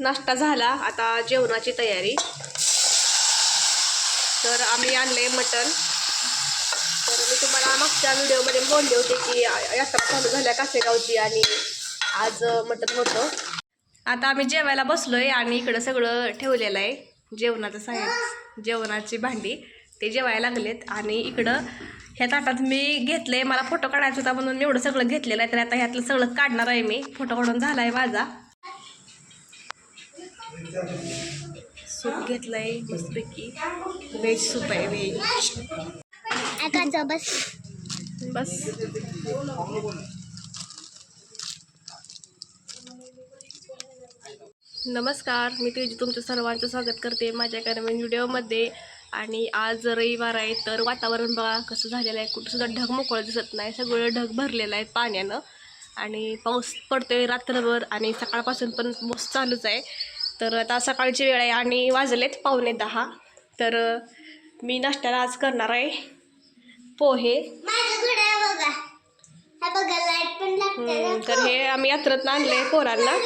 नाश्ता झाला. आता जेवणाची तयारी. तर आम्ही आणलं आहे मटण. तर मी तुम्हाला मागच्या व्हिडिओमध्ये बोलले होते की यात्रा चालू झाल्या कासेगावची आणि आज मटण होतं. आता आम्ही जेवायला बसलो आहे आणि इकडं सगळं ठेवलेलं आहे. जेवणाचं साहेब जेवणाची भांडी. ते जेवायला लागलेत आणि इकडं ह्या ताटात मी घेतले मला फोटो काढायचा होता म्हणून मी एवढं सगळं घेतलेलं आहे. तर आता ह्यातलं सगळं काढणार आहे मी. फोटो काढून झाला आहे माझा. सूप घेतलंय मस्तपैकी. व्हेज सूप आहे व्हेज बस. बस. नमस्कार मी तेजी. तुमचं सर्वांचं स्वागत करते माझ्या एका नवीन व्हिडिओमध्ये. आणि आज रविवार आहे तर वातावरण बघा कसं झालेलं आहे. कुठं सुद्धा ढग मोकळं दिसत नाही. सगळं ढग भरलेलं आहे पाण्यानं. आणि पाऊस पडतोय रात्रभर आणि सकाळपासून पण पाऊस चालूच आहे. तर आता सकाळची वेळ आहे आणि वाजलेत पावणे दहा. तर मी नाश्त्याला आज करणार आहे पोहे. हा तर हे आम्ही यात्रेतनं आणले पोरांना.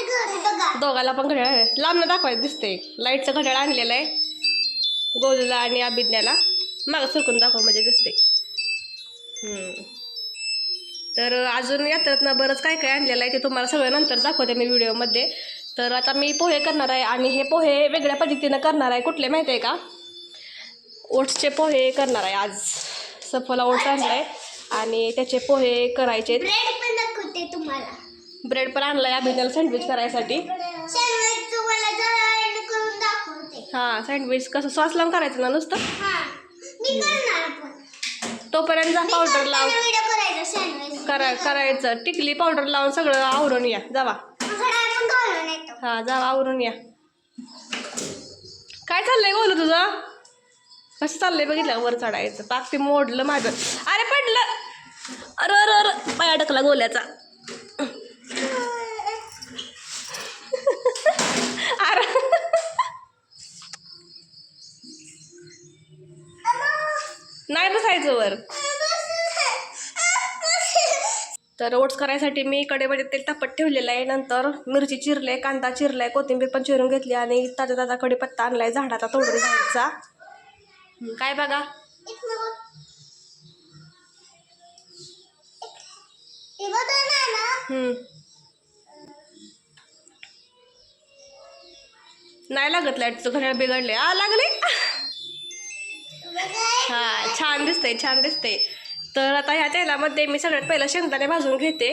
दोघाला पण घड्याळ लांबनं दाखवायचं दिसते लाईटचं घड्याळ आणलेलं आहे. गोलूला आणि अभिज्ञाला. मागं सरकून दाखव म्हणजे दिसते. तर अजून यात्रेतनं बरंच काय काय आणलेलं आहे ते तुम्हाला सगळं नंतर दाखवते मी व्हिडिओमध्ये तर आता मी पोहे करणार आहे आणि हे पोहे वेगळ्या पद्धतीनं करणार आहे. कुठले माहिती आहे का? ओट्सचे पोहे करणार आहे आज. सफोला ओट्स आणलं आहे आणि त्याचे पोहे करायचे ब्रेड पण दाखवते तुम्हाला. ब्रेड पण आणलं आहे सँडविच करायसाठी. हां सँडविच कसं सॉस लावून करायचं ना नुसतं? हा तोपर्यंत जा पावडर लाव. व्हिडिओ करायचा सँडविच करा करायचं. टिकली पावडर लावून सगळं आवरून या. जावा. हा जा आवरून या. काय चाललंय बोलू तुझं? कसं चाललंय बघितलं वर चढायचं. पाक ते मोडलं माझं अरे पडलं. अरे अरे अरे. पाय अडकला गोल्याचा. अरे. नाही बसायचं वर. तर ओट्स करायसाठी मी कडेमध्ये तेल तापत ठेवलेलं आहे. नंतर मिरची चिरले कांदा चिरलाय कोथिंबीर पण चिरून घेतली आणि ताजा ताजा कढीपत्ता आणलाय झाडाचा तोडून हं, काय बघा. नाही लागत लाईटचं घड्याळ बिघडले आ लागले? हा छान दिसतंय छान दिसतंय. तर आता ह्या तेलामध्ये मी सगळ्यात पहिला शेंगदाणे भाजून घेते.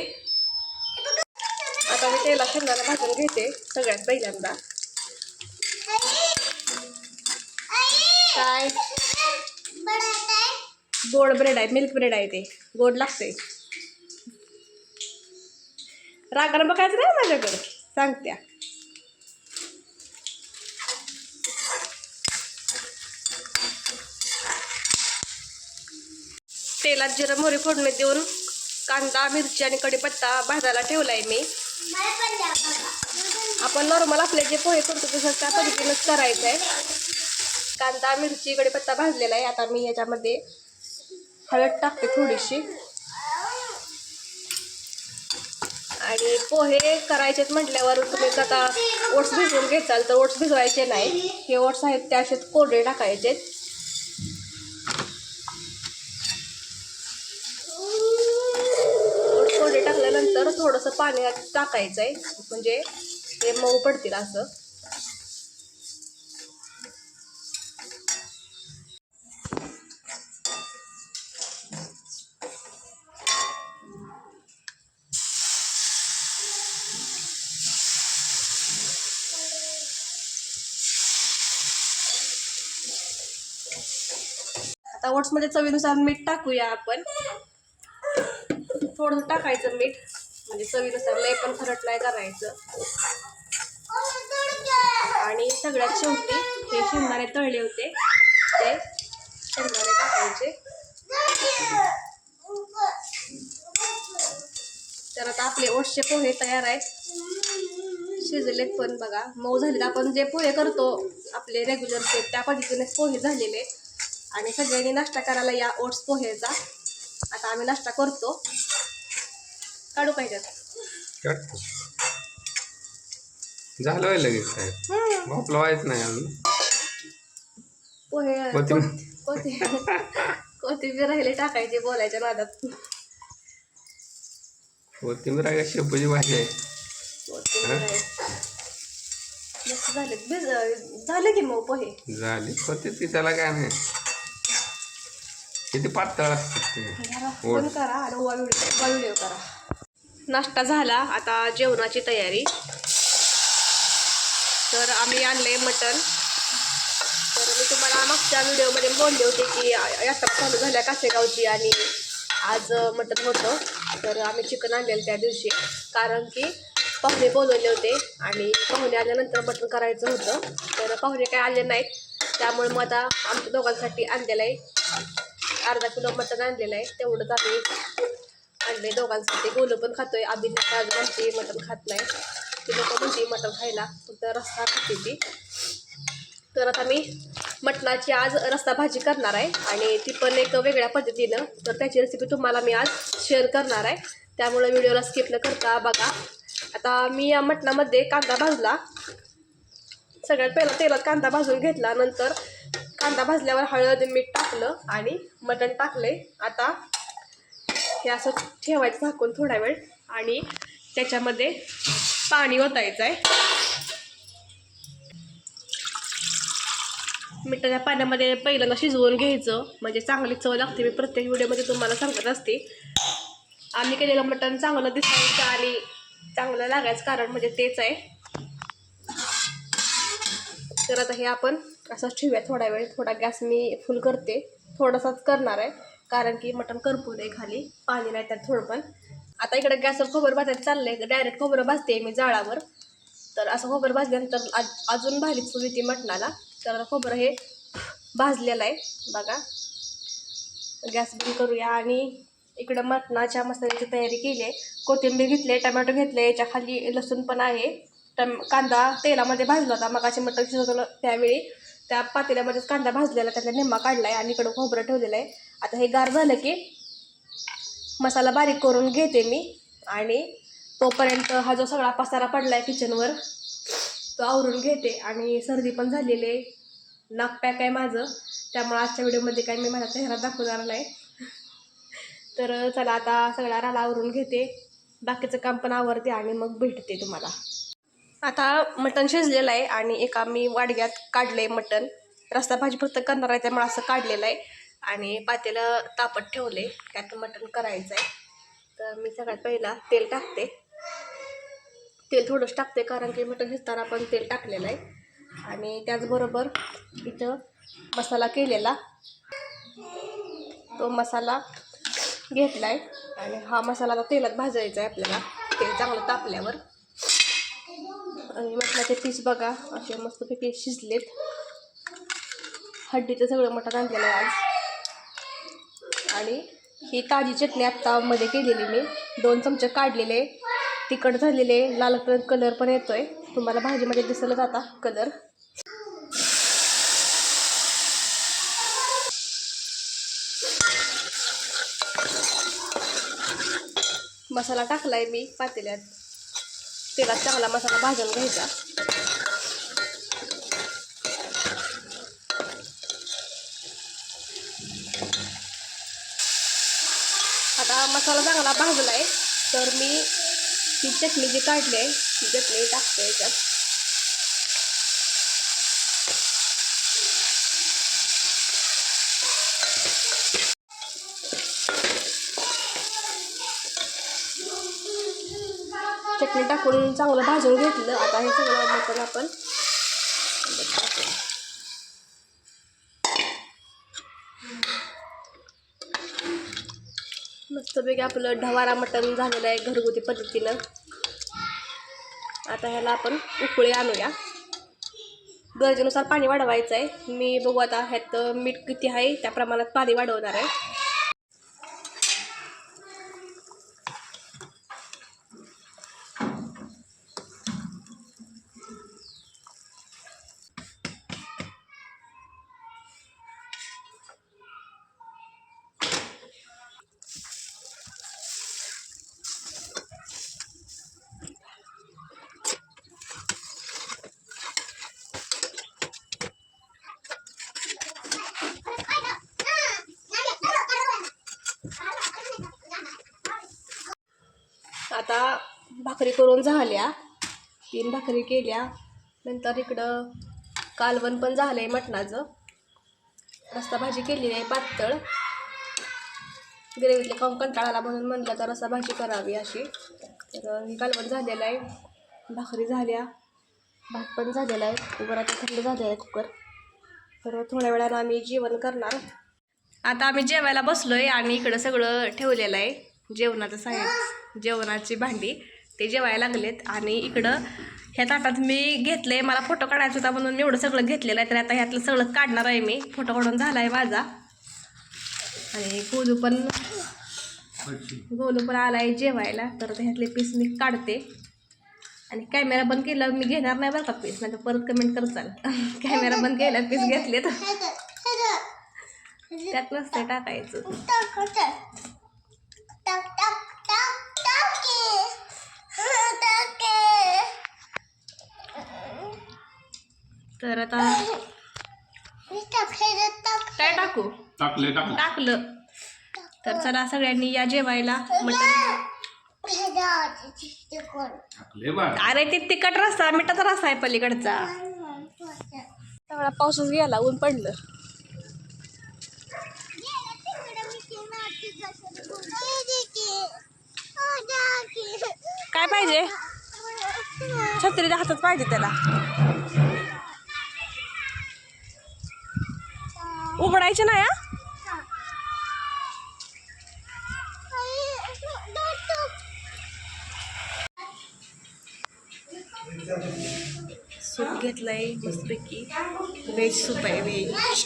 आता मी तेला शेंगदाणे भाजून घेते सगळ्यात पहिल्यांदा. काय? गोड ब्रेड आहे मिल्क ब्रेड आहे ते. गोड लागते. रागानं बघायचं नाही हो माझ्याकडे? सांगत्या. तेलात जिरं मोहरी फोडणी देऊन कांदा मिरची आणि कढीपत्ता भाजायला ठेवला आहे मी. आपण नॉर्मल आपले जे पोहे करतो तसं त्या पद्धतीनंच करायचं आहे कांदा मिरची कढीपत्ता भाजलेला आहे. आता मी याच्यामध्ये हळद टाकते थोडीशी. आणि पोहे करायचे म्हटल्यावर तुम्ही आता ओट्स भिजवून घेताल तर ओट्स भिजवायचे नाही. हे ओट्स आहेत ते असेच कोरडे टाकायचे ओट्स कोरडे टाकल्यानंतर थोडंसं पाणी टाकायचं आहे म्हणजे ते मऊ पडतील असं. आता ओट्समध्ये चवीनुसार मीठ टाकूया आपण. थोडंसं टाकायचं मीठ. म्हणजे चवीनुसार लय पण खरट नाही करायचं. आणि सगळ्यात शेवटी हे शेंगदाणे तळले होते. ते शेंगदाणे टाकायचे. तर आता आपले ओट्सचे पोहे तयार आहेत. शिजलेत पण बघा. मऊ झालेत. आपण जे पोहे करतो आपले रेग्युलरचे त्या पद्धतीनेच पोहे झालेले. आणि सगळ्यांनी नाश्ता करायला या ओट्स पोहेचा आता आम्ही नाश्ता करतो. काढू काढतो झालं लगेच काय. भोपलं व्हायचं नाही अजून. पोहे कोथिंबीर. कोथिंबीर राहिले टाकायचे बोलायच्या नादात. कोथिंबीर आहे शेपूची भाजी आहे. मस्त झाले. भिज झाले की मग पोहे? झाली. होतीच की त्याला काय नाही. किती पातळ असतात ते. करा आणि वा व्हिडिओ वा व्हिडिओ करा. नाश्ता झाला आता जेवणाची तयारी. तर आम्ही आणलंय मटण. तर मी तुम्हाला मागच्या व्हिडिओमध्ये बोलले होते की यात्रा चालू झाल्या कासेगावची आणि आज मटण होतं. तर आम्ही चिकन आणलेलं त्या दिवशी. कारण की पाहुणे बोलवले होते आणि पाहुणे आल्यानंतर मटण करायचं होतं. तर पाहुणे काय आले नाहीत. त्यामुळे मग आता आमच्या दोघांसाठी आणलेलं आहे. अर्धा किलो मटण आणलेलं आहे. तेवढंच आम्ही आणले दोघांसाठी गोलं पण खातोय. अभिनेता आज म्हणते मटण खात नाही. ती लोक म्हणते मटण खायला. फक्त रस्ता खाते ती. तर आता मी मटणाची आज रस्ता भाजी करणार आहे. आणि ती पण एक वेगळ्या पद्धतीनं. तर त्याची रेसिपी तुम्हाला मी आज शेअर करणार आहे. त्यामुळे व्हिडिओला स्किप न करता बघा. आता मी या मटणामध्ये कांदा भाजला. सगळ्यात पहिला तेलात कांदा भाजून घेतला. नंतर कांदा भाजल्यावर हळद मीठ टाकलं आणि मटण टाकले आता हे असं ठेवायचं झाकून थोडा वेळ आणि त्याच्यामध्ये पाणी ओतायचं आहे. मिठाच्या पाण्यामध्ये पहिल्यांदा शिजवून घ्यायचं. म्हणजे चांगली चव लागते. मी प्रत्येक व्हिडिओमध्ये तुम्हाला सांगत असते. आम्ही केलेलं मटण चांगलं दिसायचं आणि चांगलं लागायचं कारण म्हणजे तेच आहे. तर आता हे आपण असंच ठेवूया. थोडा वेळ थोडा गॅस मी फुल करते. थोडासाच करणार आहे. कारण की मटण करपू नये खाली पाणी नाही त्यात थोडं पण. आता इकडे गॅसवर खोबरं भाजायचं चाललंय डायरेक्ट खोबरं भाजते मी जाळावर. तर असं खोबरं भाजल्यानंतर आज अजून भारी सुरू येते मटणाला. तर खोबरं हे भाजलेलं आहे बघा. गॅस बंद करूया आणि इकडं मटणाच्या मसाल्याची तयारी केली आहे. कोथिंबीर घेतली आहे टमॅटो घेतले याच्या खाली लसूण पण आहे. टम कांदा तेलामध्ये भाजला होता मगाचे मटण शिजवलं त्यावेळी. त्या पातेल्यामध्येच कांदा भाजलेला त्यातला निम्मा काढला आहे आणि इकडं खोबरं ठेवलेलं आहे आता हे गार झालं की मसाला बारीक करून घेते मी आणि तोपर्यंत हा जो सगळा पसारा पडला आहे किचनवर तो आवरून घेते. आणि सर्दी पण झालेली आहे. नाक पॅक आहे माझं. त्यामुळे आजच्या व्हिडिओमध्ये काही मी माझा चेहरा दाखवणार नाही. तर चला आता सगळा राला आवरून घेते. बाकीचं काम पण आवरते आणि मग भेटते तुम्हाला. आता मटण शिजलेलं आहे आणि एका मी वाडग्यात काढलं आहे मटण. रस्ता भाजी फक्त करणार आहे त्यामुळे असं काढलेलं आहे. आणि पातेलं तापत ठेवले त्यात मटण करायचं आहे. तर मी सगळ्यात पहिला तेल टाकते. तेल थोडंच टाकते कारण की मटण शिजताना पण तेल टाकलेलं आहे. आणि त्याचबरोबर इथं मसाला केलेला. तो मसाला घेतला आहे आणि हा मसाला आता तेलात भाजायचा आहे आपल्याला. तेल चांगलं तापल्यावर. आणि मटणाचे पीस बघा असे मस्तपैकी शिजलेत. हड्डीचं सगळं मटण आणलेलं आहे आज. आणि ही ताजी चटणी आत्ता मध्ये केलेली मी. दोन चमचे काढलेले तिखट झालेले लाल कलर पण येतोय. तुम्हाला भाजीमध्ये दिसलं आता कलर. मसाला टाकलाय मी पातेल्यात. तेलात चांगला मसाला भाजून घ्यायचा. आता मसाला चांगला भाजला आहे तर मी ही चटणी जी काढली आहे ती चटणी टाकते याच्यात चटणी टाकून चांगलं भाजून घेतलं. आता हे सगळं मटण आपण मस्तपैकी आपलं ढवारा मटण झालेलं आहे घरगुती पद्धतीनं. आता ह्याला आपण उकळी आणूया. गरजेनुसार पाणी वाढवायचं आहे मी बघू आता ह्यात मीठ किती आहे त्या प्रमाणात पाणी वाढवणार आहे. भाकरी करून झाल्या. तीन भाकरी केल्या. नंतर इकडं कालवण पण झालं आहे मटणाचं. रस्ता भाजी केलेली आहे पातळ. ग्रेव्हीतले खाऊन कंटाळाला म्हणून म्हणलं तर रस्सा भाजी करावी अशी. तर ही कालवण झालेलं आहे. भाकरी झाल्या. भात पण झालेला आहे. कुकर आता थंड झाले आहे कुकर. तर थोड्या वेळानं आम्ही जेवण करणार. आता आम्ही जेवायला बसलो आहे आणि इकडं सगळं ठेवलेलं आहे. जेवणाचं साहित्य जेवणाची भांडी. ते जेवायला लागलेत आणि इकडं ह्या ताटात मी घेतलंय मला फोटो काढायचा होता म्हणून मी एवढं सगळं घेतलेलं आहे तर आता ह्यातलं सगळं काढणार आहे मी. फोटो काढून झाला आहे माझा. आणि गोलू पण गोलू पण आला आहे जेवायला तर आता ह्यातले पीस मी काढते. आणि कॅमेरा बंद केला मी घेणार नाही बरं का पीस नाही तर परत कमेंट करचाल कॅमेरा बंद केला पीस घेतले तर. त्यात नसते टाकायचं टाक, टाक. टाक, टाक, टाक, टाक की. हं, टाक की. तर आता. काय टाकू? टाकले टाकले. टाकलं. तर चला सगळ्यांनी या जेवायला. अरे ते तिखट रस्ता मिठाचा रस्ता आहे पलीकडचा. तेवढा पाऊसच गेला ऊन पडलं. हे. काय पाहिजे? छत्रीच्या हातात पाहिजे त्याला. उघडायचे नाही हा तू. सूप घेतलंय मस्तपैकी. व्हेज सूप आहे व्हेज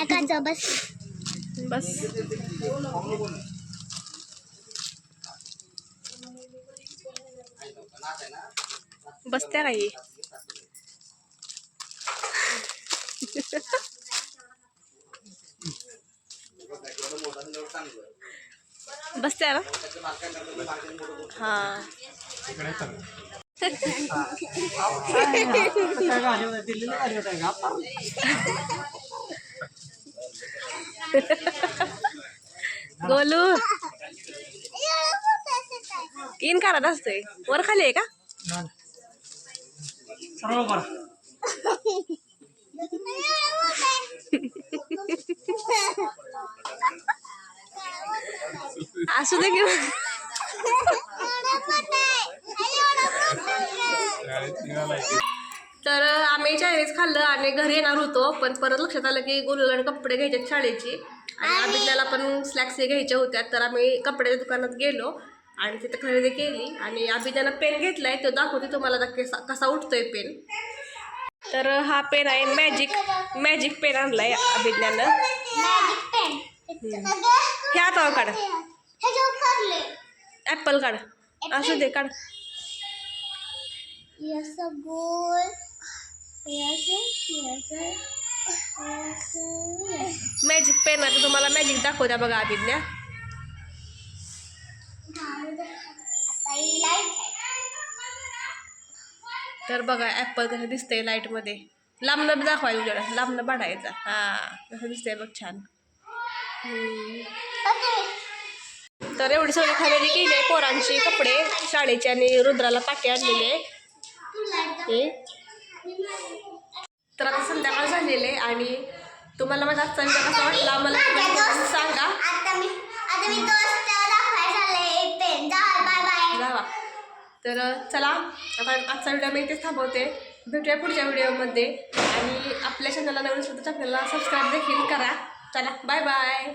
एकाचं बस. बस. बसत्या काही बसत्या ना? हा. गोलू. इन करत असतोय. वर खाली आहे का? असू दे घेऊ तर आम्ही चायनीज खाल्लं आणि घरी येणार होतो पण परत लक्षात आलं की गोलूला कपडे घ्यायचे शाळेची. आणि अभिज्ञाला पण स्लॅक्स घ्यायच्या होत्या तर आम्ही कपड्याच्या दुकानात गेलो आणि तिथे खरेदी केली. आणि अभिज्ञानं पेन घेतलाय तो दाखवते तुम्हाला कसा कसा उठतोय पेन तर हा पेन आहे मॅजिक मॅजिक पेन आणलाय अभिज्ञानं. हे आता काढ. ॲपल काढ. असू दे काढ. Yes, a goal. Yes, yes, yes, yes. Magic pen आहे तर तुम्हाला मॅजिक दाखवत्या बघा आहे. तर बघा ॲपल कसं दिसतंय लाईटमध्ये लांबनं दाखवायचं उजेडा लांबनं बाढायचा हां कसं दिसतंय बघ छान. तर एवढी सगळी खरेदी केली आहे पोरांची कपडे. शाळेचे आणि रुद्राला पाठी आणलेले आहे. तर आता संध्याकाळ झालेले आणि तुम्हाला माझा आजचा व्हिडिओ कसा वाटला मला सांगा. जावा तर चला. आता आजचा व्हिडिओ मी इथेच थांबवते. भेटूया पुढच्या व्हिडिओमध्ये आणि आपल्या चॅनलला नवीन सुद्धा चॅनलला सबस्क्राईब देखील करा. चला बाय बाय